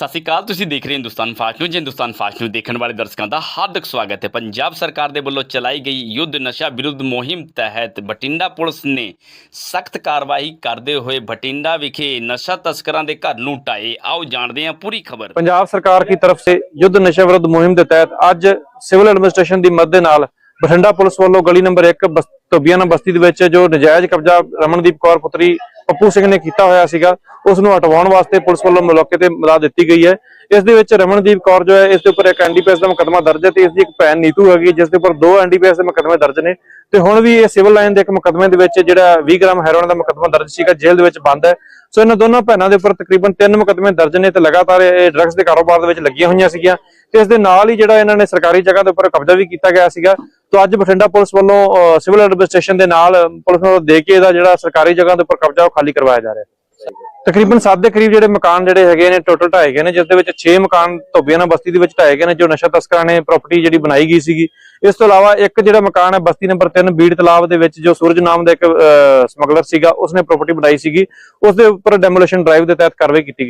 ਸਤਿ ਸ਼੍ਰੀ ਅਕਾਲ, ਤੁਸੀਂ ਦੇਖ ਰਹੇ Hindustan fast news. Hindustan fast news ਦੇਖਣ ਵਾਲੇ ਦਰਸ਼ਕਾਂ ਦਾ ਹਾਰਦਿਕ ਸਵਾਗਤ ਹੈ। ਪੰਜਾਬ ਸਰਕਾਰ ਦੇ ਵੱਲੋਂ ਚਲਾਈ ਗਈ ਯੁੱਧ ਨਸ਼ਾ ਵਿਰੁੱਧ ਮੁਹਿੰਮ ਤਹਿਤ ਬਟਿੰਡਾ ਪੁਲਿਸ ਨੇ ਸਖਤ ਕਾਰਵਾਈ ਕਰਦੇ ਹੋਏ ਬਟਿੰਡਾ ਵਿਖੇ ਨਸ਼ਾ ਤਸਕਰਾਂ ਦੇ ਘਰ ਨੂੰ ਟਾਏ ਆਓ ਜਾਣਦੇ ਹਾਂ ਪੂਰੀ ਖਬਰ। ਪੰਜਾਬ ਸਰਕਾਰ ਦੀ ਤਰਫ ਸੇ ਯੁੱਧ ਨਸ਼ਾ ਵਿਰੁੱਧ ਮੁਹਿੰਮ ਦੇ ਤਹਿਤ ਅੱਜ ਸਿਵਲ ਐਡਮਿਨਿਸਟ੍ਰੇਸ਼ਨ ਦੀ ਮਦਦ ਨਾਲ ਬਠਿੰਡਾ ਪੁਲਿਸ ਵੱਲੋਂ ਗਲੀ ਨੰਬਰ 1 ਧੋਬੀਆਣਾ ਬਸਤੀ ਦੇ ਵਿੱਚ ਜੋ ਨਜਾਇਜ਼ ਕਬਜ਼ਾ ਰਮਨਦੀਪ ਕੌਰ ਪੁੱਤਰੀ ਪੱਪੂ ਸਿੰਘ ਨੇ ਕੀਤਾ ਹੋਇਆ ਸੀਗਾ, ਉਸ ਨੂੰ ਹਟਵਾਉਣ ਵਾਸਤੇ ਪੁਲਿਸ ਵੱਲੋਂ ਮੌਕੇ ਤੇ ਮਦਦ ਦਿੱਤੀ ਗਈ ਹੈ। ਇਸ ਦੇ ਵਿੱਚ ਰਮਨਦੀਪ ਕੌਰ ਜੋ ਹੈ, ਇਸ ਦੇ ਉੱਪਰ ਇੱਕ ਐਨਡੀਪੀਐਸ ਦਾ ਮੁਕੱਦਮਾ ਦਰਜ ਹੈ ਤੇ ਇਸ ਦੀ ਇੱਕ ਭੈਣ ਨੀਤੂ ਹੈਗੀ, ਜਿਸ ਦੇ ਉੱਪਰ ਦੋ ਐਨਡੀਪੀਐਸ ਦੇ ਮੁਕੱਦਮੇ ਦਰਜ ਨੇ। ਤੇ ਹੁਣ ਵੀ ਇਹ ਸਿਵਲ ਲਾਈਨ ਦੇ ਇੱਕ ਮੁਕੱਦਮੇ ਦੇ ਵਿੱਚ ਜਿਹੜਾ 20 ਗ੍ਰਾਮ ਹੈਰੋਇਨ ਦਾ ਮੁਕੱਦਮਾ ਦਰਜ ਸੀਗਾ, ਜੇਲ੍ਹ ਦੇ ਵਿੱਚ ਬੰਦ ਹੈ। ਸੋ ਇਹਨਾਂ ਦੋਨਾਂ ਭੈਣਾਂ ਦੇ ਉੱਪਰ ਤਕਰੀਬਨ ਤਿੰਨ ਮੁਕੱਦਮੇ ਦਰਜ ਨੇ ਤੇ ਲਗਾਤਾਰ ਇਹ ਡਰੱਗਸ ਦੇ ਕਾਰੋਬਾਰ ਦੇ ਵਿੱਚ ਲੱਗੀਆਂ ਹੋਈਆਂ ਸੀਗੀਆਂ। ਤੇ ਇਸ ਦੇ ਨਾਲ ਹੀ ਜਿਹੜਾ ਇਹਨਾਂ ਨੇ ਸਰਕਾਰੀ ਜਗ੍ਹਾ ਦੇ ਉੱਪਰ ਕਬਜ਼ਾ ਵੀ ਕੀਤਾ ਗਿਆ ਸੀਗਾ। ਤੋਂ ਅੱਜ ਬਠਿੰਡਾ ਪੁਲਿਸ ਵੱਲੋਂ ਅਹ, ਸਿਵਲ ਐਡਮਿਨਿਸਟ੍ਰੇਸ਼ਨ ਦੇ ਨਾਲ ਪੁਲਿਸ ਨੂੰ ਦੇ ਕੇ ਇਹਦਾ ਜਿਹੜਾ ਸਰਕਾਰੀ ਜਗ੍ਹਾ ਦੇ ਉੱਪਰ ਕਬਜ਼ਾ ਉਹ ਖਾਲੀ ਕਰਵਾਇਆ ਜਾ ਰਿਹਾ। ਤਕਰੀਬਨ 7 ਦੇ ਕਰੀਬ ਜਿਹੜੇ ਮਕਾਨ ਜਿਹੜੇ ਹੈਗੇ ਨੇ ਟੋਟਲ ਢਾਏ ਗਏ ਨੇ ਜਿਸ ਦੇ ਵਿੱਚ 6 ਮਕਾਨ ਧੋਬੀਆਣਾ ਬਸਤੀ ਦੇ ਵਿੱਚ ਢਾਏ ਗਏ ਨੇ ਜੋ ਨਸ਼ਾ ਤਸਕਰਾਂ ਨੇ ਪ੍ਰਾਪਰਟੀ ਜਿਹੜੀ ਬਣਾਈ ਗਈ ਸੀਗੀ। ਇਸ ਤੋਂ ਇਲਾਵਾ ਇੱਕ ਜਿਹੜਾ ਮਕਾਨ ਹੈ ਬਸਤੀ ਨੰਬਰ 3 ਬੀੜ ਤਲਾਬ ਦੇ ਵਿੱਚ ਜੋ ਸੂਰਜ ਨਾਮ ਦਾ ਇੱਕ ਸਮਗਲਰ ਸੀਗਾ ਉਸਨੇ ਪ੍ਰਾਪਰਟੀ ਬਣਾਈ ਸੀਗੀ। ਉਸ ਦੇ ਉੱਪਰ ਡੈਮੋਲੀਸ਼ਨ ਡਰਾਈਵ ਦੇ ਤਹਿਤ ਕਾਰਵਾਈ ਕੀਤੀ ਗਈ।